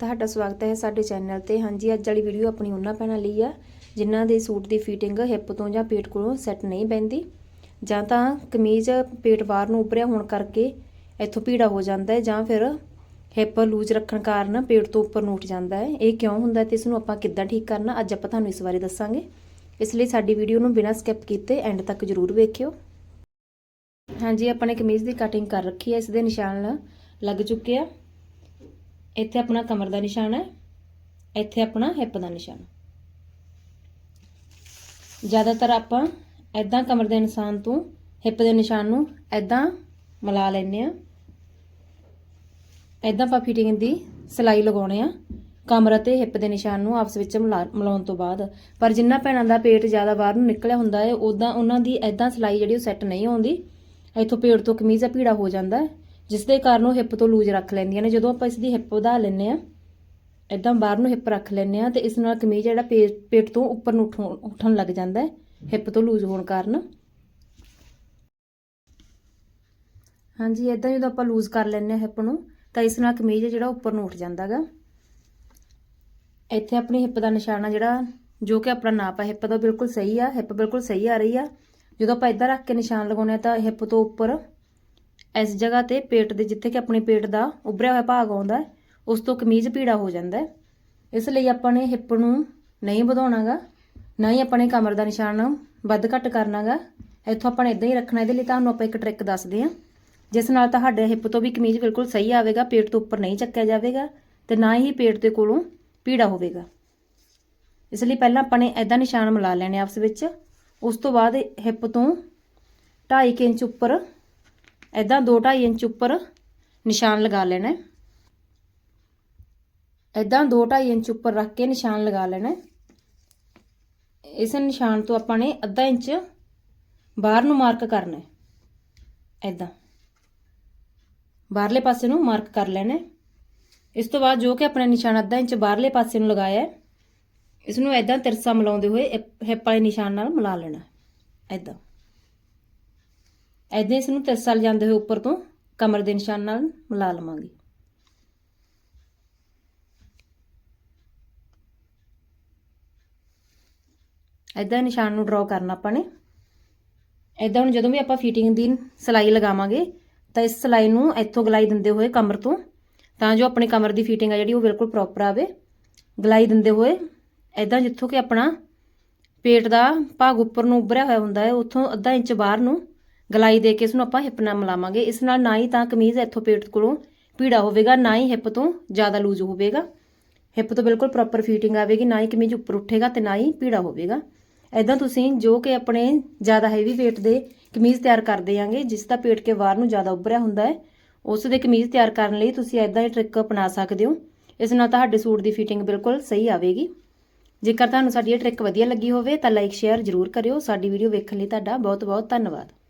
ਤੁਹਾਡਾ ਸਵਾਗਤ ਹੈ ਸਾਡੇ ਚੈਨਲ ਤੇ। ਹਾਂਜੀ, ਅੱਜ ਵਾਲੀ ਵੀਡੀਓ ਆਪਣੀ ਉਹਨਾਂ ਭੈਣਾਂ ਲਈ ਆ, ਜਿਨ੍ਹਾਂ ਦੇ ਸੂਟ ਦੀ ਫਿਟਿੰਗ ਹਿੱਪ ਤੋਂ ਜਾਂ ਪੇਟ ਕੋਲੋਂ ਸੈੱਟ ਨਹੀਂ ਬੈਂਦੀ ਜਾਂ ਤਾਂ ਕਮੀਜ਼ ਪੇਟ ਬਾਹਰ ਨੂੰ ਉੱਪਰਿਆ ਹੋਣ ਕਰਕੇ ਇੱਥੋਂ ਭੀੜਾ ਹੋ ਜਾਂਦਾ ਹੈ, ਜਾਂ ਫਿਰ ਹਿੱਪ ਲੂਜ਼ ਰੱਖਣ ਕਾਰਨ ਪੇਟ ਤੋਂ ਉੱਪਰ ਨੂੰ ਉੱਠ ਜਾਂਦਾ ਹੈ। ਇਹ ਕਿਉਂ ਹੁੰਦਾ ਤੇ ਇਸ ਨੂੰ ਆਪਾਂ ਕਿੱਦਾਂ ਠੀਕ ਕਰਨਾ, ਅੱਜ ਆਪਾਂ ਤੁਹਾਨੂੰ ਇਸ ਬਾਰੇ ਦੱਸਾਂਗੇ। ਇਸ ਲਈ ਸਾਡੀ ਵੀਡੀਓ ਨੂੰ ਬਿਨਾਂ ਸਕਿਪ ਕੀਤੇ ਐਂਡ ਤੱਕ ਜ਼ਰੂਰ ਵੇਖਿਓ। ਹਾਂਜੀ, ਆਪਾਂ ਨੇ ਕਮੀਜ਼ ਦੀ ਕਟਿੰਗ ਕਰ ਰੱਖੀ ਹੈ, ਇਸ ਦੇ ਨਿਸ਼ਾਨ ਲੱਗ ਚੁੱਕੇ ਆ। ਇੱਥੇ ਆਪਣਾ ਕਮਰ ਦਾ ਨਿਸ਼ਾਨ ਹੈ, ਇੱਥੇ ਆਪਣਾ ਹਿੱਪ ਦਾ ਨਿਸ਼ਾਨ। ਜ਼ਿਆਦਾਤਰ ਆਪਾਂ ਐਦਾਂ ਕਮਰ ਦੇ ਨਿਸ਼ਾਨ ਤੋਂ ਹਿੱਪ ਦੇ ਨਿਸ਼ਾਨ ਨੂੰ ਐਦਾਂ ਮਿਲਾ ਲੈਨੇ ਆ ਐਦਾਂ ਆਪਾਂ ਫਿਟਿੰਗ ਦੀ ਸਿਲਾਈ ਲਗਾਉਣੇ ਆ ਕਮਰ ਅਤੇ ਹਿੱਪ ਦੇ ਨਿਸ਼ਾਨ ਨੂੰ ਆਪਸ ਵਿੱਚ ਮਿਲਾ- ਮਿਲਾਉਣ ਤੋਂ ਬਾਅਦ। ਪਰ ਜਿੰਨਾ ਭੈਣਾਂ ਦਾ ਪੇਟ ਜ਼ਿਆਦਾ ਬਾਹਰ ਨੂੰ ਨਿਕਲਿਆ ਹੁੰਦਾ ਹੈ ਉਦਾਂ ਉਹਨਾਂ ਦੀ ਐਦਾਂ ਸਿਲਾਈ ਜਿਹੜੀ ਉਹ ਸੈੱਟ ਨਹੀਂ ਆਉਂਦੀ। ਇੱਥੋਂ ਪੇਟ ਤੋਂ ਕਮੀਜ਼ ਦਾ ਭੀੜਾ ਹੋ ਜਾਂਦਾ ਜਿਸ ਦੇ ਕਾਰਨ ਉਹ ਹਿੱਪ ਤੋਂ ਲੂਜ਼ ਰੱਖ ਲੈਂਦੀਆਂ ਨੇ। ਜਦੋਂ ਆਪਾਂ ਇਸ ਦੀ ਹਿੱਪ ਵਧਾ ਲੈਂਦੇ ਆ ਇਦਾਂ ਬਾਹਰ ਨੂੰ ਹਿੱਪ ਰੱਖ ਲੈਂਦੇ ਆ ਤੇ ਇਸ ਨਾਲ ਕਮੀਜ਼ ਜਿਹੜਾ ਪੇ- ਪੇਟ ਤੋਂ ਉੱਪਰ ਨੂੰ ਉੱਠਣ- ਉੱਠਣ ਲੱਗ ਜਾਂਦਾ ਹੈ, ਹਿੱਪ ਤੋਂ ਲੂਜ਼ ਹੋਣ ਕਾਰਨ। ਹਾਂਜੀ ਇਦਾਂ ਜਦੋਂ ਆਪਾਂ ਲੂਜ਼ ਕਰ ਲੈਂਦੇ ਆ ਹਿੱਪ ਨੂੰ, ਤਾਂ ਇਸ ਨਾਲ ਕਮੀਜ਼ ਜਿਹੜਾ ਉੱਪਰ ਨੂੰ ਉੱਠ ਜਾਂਦਾਗਾ ਇੱਥੇ ਆਪਣੀ ਹਿੱਪ ਦਾ ਨਿਸ਼ਾਨ ਆ ਜਿਹੜਾ, ਜੋ ਕਿ ਆਪਣਾ ਨਾਪ ਹੈ, ਹਿੱਪ ਦਾ ਬਿਲਕੁਲ ਸਹੀ ਆ, ਹਿੱਪ ਬਿਲਕੁਲ ਸਹੀ ਆ ਰਹੀ ਆ। ਜਦੋਂ ਆਪਾਂ ਇਦਾਂ ਰੱਖ ਕੇ ਨਿਸ਼ਾਨ ਲਗਾਉਂਦੇ ਆ ਤਾਂ ਹਿੱਪ ਤੋਂ ਉੱਪਰ ਇਸ ਜਗ੍ਹਾ ਤੇ ਪੇਟ ਦੇ ਜਿੱਥੇ ਕਿ ਆਪਣੇ ਪੇਟ ਦਾ ਉੱਭਰਿਆ ਹੋਇਆ ਭਾਗ ਆਉਂਦਾ ਉਸ ਤੋਂ ਕਮੀਜ਼ ਪੀੜਾ ਹੋ ਜਾਂਦਾ ਇਸ ਲਈ ਆਪਾਂ ਨੇ ਹਿੱਪ ਨੂੰ ਨਹੀਂ ਵਧਾਉਣਾਗਾ, ਨਾ ਹੀ ਆਪਣੇ ਕਮਰ ਦਾ ਨਿਸ਼ਾਨ ਵੱਧ ਘੱਟ ਕਰਨਾਗਾ। ਇੱਥੋਂ ਆਪਾਂ ਨੇ ਇਦਾਂ ਹੀ ਰੱਖਣਾ, ਇਹਦੇ ਲਈ ਤੁਹਾਨੂੰ ਆਪਾਂ ਇੱਕ ਟ੍ਰਿਕ ਦੱਸਦੇ ਹਾਂ। ਜਿਸ ਨਾਲ ਤੁਹਾਡੇ ਹਿੱਪ ਤੋਂ ਵੀ ਕਮੀਜ਼ ਬਿਲਕੁਲ ਸਹੀ ਆਵੇਗਾ, ਪੇਟ ਤੋਂ ਉੱਪਰ ਨਹੀਂ ਚੱਕਿਆ ਜਾਵੇਗਾ ਤੇ ਨਾ ਹੀ ਪੇਟ ਦੇ ਕੋਲੋਂ ਪੀੜਾ ਹੋਵੇਗਾ। ਇਸ ਲਈ ਪਹਿਲਾਂ ਆਪਾਂ ਨੇ ਇਦਾਂ ਨਿਸ਼ਾਨ ਮਿਲਾ ਲੈਣੇ ਆਪਸ ਵਿੱਚ। ਉਸ ਤੋਂ ਬਾਅਦ ਹਿੱਪ ਤੋਂ 2.5 ਇੰਚ ਉੱਪਰ ਇਦਾਂ 2.5 ਇੰਚ ਉੱਪਰ ਨਿਸ਼ਾਨ ਲਗਾ ਲੈਣਾ ਹੈ। ਇਦਾਂ 2.5 ਇੰਚ ਉੱਪਰ ਰੱਖ ਕੇ ਨਿਸ਼ਾਨ ਲਗਾ ਲੈਣਾ ਇਸ ਨਿਸ਼ਾਨ ਤੋਂ ਆਪਾਂ ਨੇ ਅੱਧਾ ਇੰਚ ਬਾਹਰ ਨੂੰ ਮਾਰਕ ਕਰਨਾ ਹੈ। ਬਾਹਰਲੇ ਪਾਸੇ ਨੂੰ ਮਾਰਕ ਕਰ ਲੈਣਾ ਇਸ ਤੋਂ ਬਾਅਦ ਜੋ ਕਿ ਆਪਣਾ ਨਿਸ਼ਾਨ ਅੱਧਾ ਇੰਚ ਬਾਹਰਲੇ ਪਾਸੇ ਨੂੰ ਲਗਾਇਆ ਇਸ ਨੂੰ ਇਦਾਂ ਤਿਰਸਾ ਮਿਲਾਉਂਦੇ ਹੋਏ ਹਿੱਪ ਵਾਲੇ ਨਿਸ਼ਾਨ ਨਾਲ ਮਿਲਾ ਲੈਣਾ ਇਦਾਂ ਇਦਾਂ ਇਸ ਨੂੰ ਤਿਰਸਾ ਜਾਂਦੇ ਹੋਏ ਉੱਪਰ ਤੋਂ ਕਮਰ ਦੇ ਨਿਸ਼ਾਨ ਨਾਲ ਮਿਲਾ ਲਵਾਂਗੇ। ਇਦਾਂ ਨਿਸ਼ਾਨ ਨੂੰ ਡਰਾ ਕਰਨਾ ਆਪਾਂ ਨੇ। ਇਦਾਂ ਹੁਣ ਜਦੋਂ ਵੀ ਆਪਾਂ ਫਿਟਿੰਗ ਦੀ ਸਿਲਾਈ ਲਗਾਵਾਂਗੇ, ਤਾਂ ਇਸ ਸਿਲਾਈ ਨੂੰ ਇੱਥੋਂ ਗਲਾਈ ਦਿੰਦੇ ਹੋਏ ਕਮਰ ਤੋਂ, ਤਾਂ ਜੋ ਆਪਣੀ ਕਮਰ ਦੀ ਫਿਟਿੰਗ ਆ ਜਿਹੜੀ ਉਹ ਬਿਲਕੁਲ ਪ੍ਰੋਪਰ ਆਵੇ। ਗਲਾਈ ਦਿੰਦੇ ਹੋਏ ਇਦਾਂ ਜਿੱਥੋਂ ਕਿ ਆਪਣਾ ਪੇਟ ਦਾ ਭਾਗ ਉੱਪਰ ਨੂੰ ਉੱਭਰਿਆ ਹੋਇਆ ਹੁੰਦਾ ਹੈ, ਉੱਥੋਂ ਅੱਧਾ ਇੰਚ ਬਾਹਰ ਨੂੰ ਗਲਾਈ ਦੇ ਕੇ ਇਸ ਨੂੰ ਆਪਾਂ ਹਿੱਪ ਨਾਲ ਮਿਲਾਵਾਂਗੇ। ਇਸ ਨਾਲ ਨਾ ਹੀ ਤਾਂ ਕਮੀਜ਼ ਇੱਥੋਂ ਪੇਟ ਕੋਲੋਂ ਪੀੜਾ ਹੋਵੇਗਾ, ਨਾ ਹੀ ਹਿੱਪ ਤੋਂ ਜ਼ਿਆਦਾ ਲੂਜ਼ ਹੋਵੇਗਾ। ਹਿੱਪ ਤੋਂ ਬਿਲਕੁਲ ਪ੍ਰੋਪਰ ਫਿਟਿੰਗ ਆਵੇਗੀ, ਨਾ ਹੀ ਕਮੀਜ਼ ਉੱਪਰ ਉੱਠੇਗਾ ਤੇ ਨਾ ਹੀ ਪੀੜਾ ਹੋਵੇਗਾ। ਐਦਾਂ ਤੁਸੀਂ ਜੋ ਕਿ ਆਪਣੇ ਜ਼ਿਆਦਾ ਹੈਵੀ weight ਦੇ ਕਮੀਜ਼ ਤਿਆਰ ਕਰਦੇ ਆਂਗੇ, ਜਿਸ ਦਾ ਪੇਟ ਕੇ ਬਾਹਰ ਨੂੰ ਜ਼ਿਆਦਾ ਉੱਭਰਿਆ ਹੁੰਦਾ ਹੈ, ਉਸ ਦੇ ਕਮੀਜ਼ ਤਿਆਰ ਕਰਨ ਲਈ ਤੁਸੀਂ ਐਦਾਂ ਹੀ ਟ੍ਰਿਕ ਅਪਣਾ ਸਕਦੇ ਹੋ। ਇਸ ਨਾਲ ਤੁਹਾਡੇ ਸੂਟ ਦੀ ਫਿਟਿੰਗ ਬਿਲਕੁਲ ਸਹੀ ਆਵੇਗੀ। ਜੇਕਰ ਤੁਹਾਨੂੰ ਸਾਡੀ ਇਹ ਟ੍ਰਿਕ ਵਧੀਆ ਲੱਗੀ ਹੋਵੇ ਤਾਂ ਲਾਈਕ ਸ਼ੇਅਰ ਜ਼ਰੂਰ ਕਰਿਓ। ਸਾਡੀ ਵੀਡੀਓ ਵੇਖਣ ਲਈ ਤੁਹਾਡਾ ਬਹੁਤ ਬਹੁਤ ਧੰਨਵਾਦ।